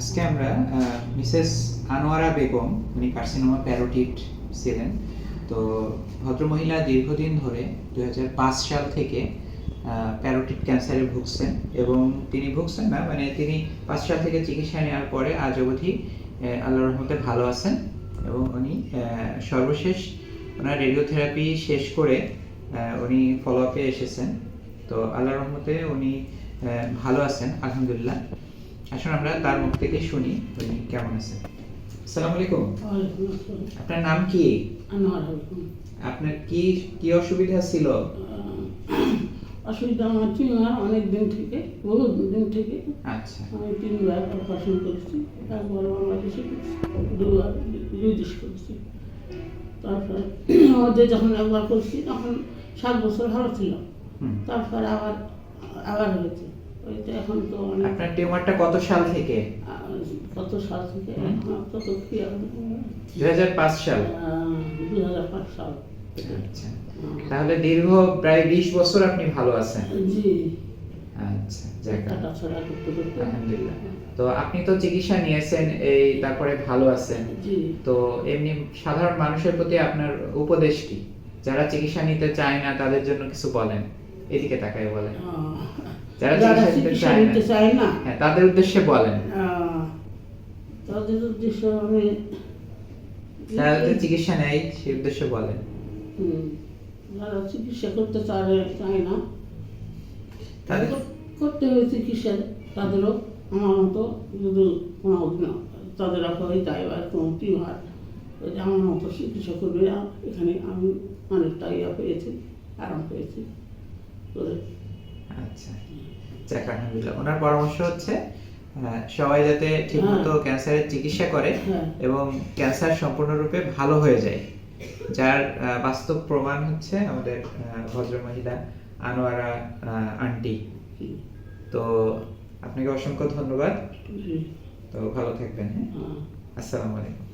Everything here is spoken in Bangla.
আজকে আমরা মিসেস আনোয়ারা বেগম উনি কার্সিনোমা প্যারোটিড ছিলেন। তো ভদ্রমহিলা দীর্ঘদিন ধরে দু হাজার পাঁচ সাল থেকে প্যারোটিড ক্যান্সারে ভুগছেন এবং তিনি ভুগছেন না মানে তিনি পাঁচ সাল থেকে চিকিৎসা নেওয়ার পরে আজ অবধি আহ, আল্লাহর রহমতে ভালো আছেন এবং উনি সর্বশেষ ওনার রেডিওথেরাপি শেষ করে উনি ফলো আপে এসেছেন। তো আল্লাহর রহমতে উনি ভালো আছেন আলহামদুলিল্লাহ। আসুন আমরা তার মুখ থেকে শুনি উনি কেমন আছেন। আসসালামু আলাইকুম। আপনার নাম কি? আপনার কি কি অসুবিধা ছিল? অসুবিধা আমার টিউমার অনেক দিন থেকে বহু দিন থেকে। আচ্ছা। আমি তিনবার অপারেশন করেছি একবার বাংলাদেশে করেছি, দুবার বিদেশ করেছি। তারপরে মধ্যে যখন একবার করছি তখন সাত বছর ভালো ছিল। তারপরে আবার আবার হয়েছে ওইটা এখন তো অনেক আপনার টিউমারটা কত সাল থেকে? কত সাল থেকে। এখন কত কি দুই সাল। দু হাজার পাঁচ সাল আচ্ছা। তাহলে দীর্ঘ প্রায় বিশ বছর আপনি ভালো আছেন। জি। আচ্ছা যাক। আলহামদুলিল্লাহ। তো আপনি তো চিকিৎসা নিয়েছেন এই তারপরে ভালো আছেন। জি। তো এমনি সাধারণ মানুষের প্রতি আপনার উপদেশ কি? যারা চিকিৎসা নিতে চায় না তাদের জন্য কিছু বলেন। এদিকে তাকাই বলেন। যারা চিকিৎসা নিতে চায় না? হ্যাঁ তাদের উদ্দেশ্যে বলেন। তাদের উদ্দেশ্য আমি যারা চিকিৎসা নেয় সেই উদ্দেশ্যে বলেন। হুম, যারা চিকিৎসা করতে চায় চায় না তাদের করতে হবে চিকিৎসা তাদেরও আমার মতো যদি কোনো তাদের হয়ে যায় বা কোনো টিউমার আমার মতো চিকিৎসা করবে এখানে আমি অনেকটা ইয়া পেয়েছি আরাম পেয়েছি। করে আচ্ছা যাক আলহামদুলিল্লাহ ওনার পরামর্শ হচ্ছে সবাই যাতে ঠিকমতো ক্যান্সারের চিকিৎসা করে হ্যাঁ। এবং ক্যান্সার সম্পূর্ণরূপে ভালো হয়ে যায়। যার বাস্তব প্রমাণ হচ্ছে আমাদের আহ, ভদ্রমহিলা আনোয়ারা আন্টি। তো আপনাকে অসংখ্য ধন্যবাদ। তো ভালো থাকবেন হ্যাঁ? হ্যাঁ, আসসালামু আলাইকুম।